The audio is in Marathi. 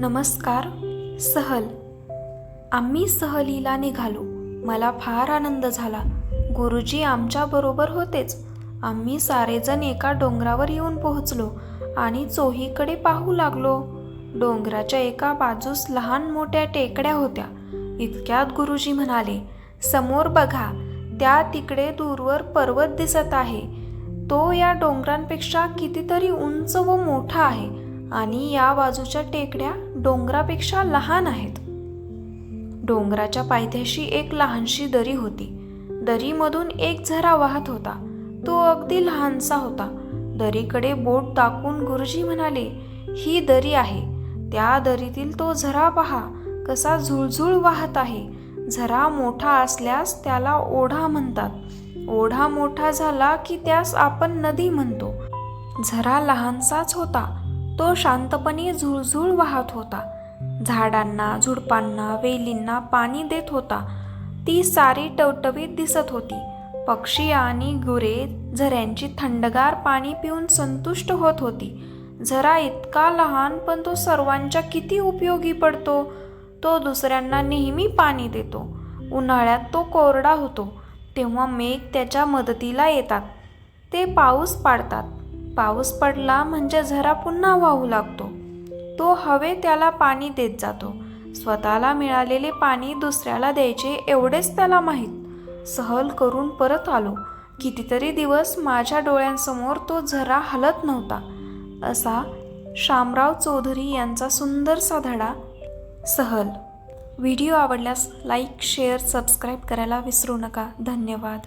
नमस्कार सहल. आम्ही सहलीला निघालो. मला फार आनंद झाला. गुरुजी आमच्याबरोबर होतेच. आम्ही सारेजण एका डोंगरावर येऊन पोहोचलो आणि चोहीकडे पाहू लागलो. डोंगराच्या एका बाजूस लहान मोठ्या टेकड्या होत्या. इतक्यात गुरुजी म्हणाले समोर बघा त्या तिकडे दूरवर पर्वत दिसत आहे. तो या डोंगरांपेक्षा कितीतरी उंच व मोठा आहे. आणि या बाजूच्या टेकड्या डोंगरापेक्षा लहान आहेत. डोंगराच्या पायथ्याशी एक लहानशी दरी होती. दरीमधून एक झरा वाहत होता. तो अगदी लहानसा होता. दरीकडे बोट दाखवून गुरुजी म्हणाले ही दरी आहे. त्या दरीतील तो झरा पहा. कसा झुळझुळ वाहत आहे. झरा मोठा असल्यास त्याला ओढा म्हणतात. ओढा मोठा झाला की त्यास आपण नदी म्हणतो. झरा लहानसाच होता. तो शांतपणे झुळझुळ वाहत होता. झाडांना झुडपांना वेलींना पाणी देत होता. ती सारी टवटवीत दिसत होती. पक्षी आणि गुरे झऱ्यांची थंडगार पाणी पिऊन संतुष्ट होत होती. झरा इतका लहान पण तो सर्वांच्या किती उपयोगी पडतो? तो दुसऱ्यांना नेहमी पाणी देतो. उन्हाळ्यात तो कोरडा होतो. तेव्हा मेघ त्याच्या मदतीला येतात. ते पाऊस पाडतात. पाऊस पडला म्हणजे झरा पुन्हा वाहू लागतो. तो हवे त्याला पाणी देत जातो. स्वतःला मिळालेले पाणी दुसऱ्याला द्यायचे एवढेच त्याला माहीत. सहल करून परत आलो. कितीतरी दिवस माझ्या डोळ्यांसमोर तो झरा हलत नव्हता. असा शामराव चौधरी यांचा सुंदरसा धडा. सहल व्हिडिओ आवडल्यास लाईक शेअर सबस्क्राईब करायला विसरू नका. धन्यवाद.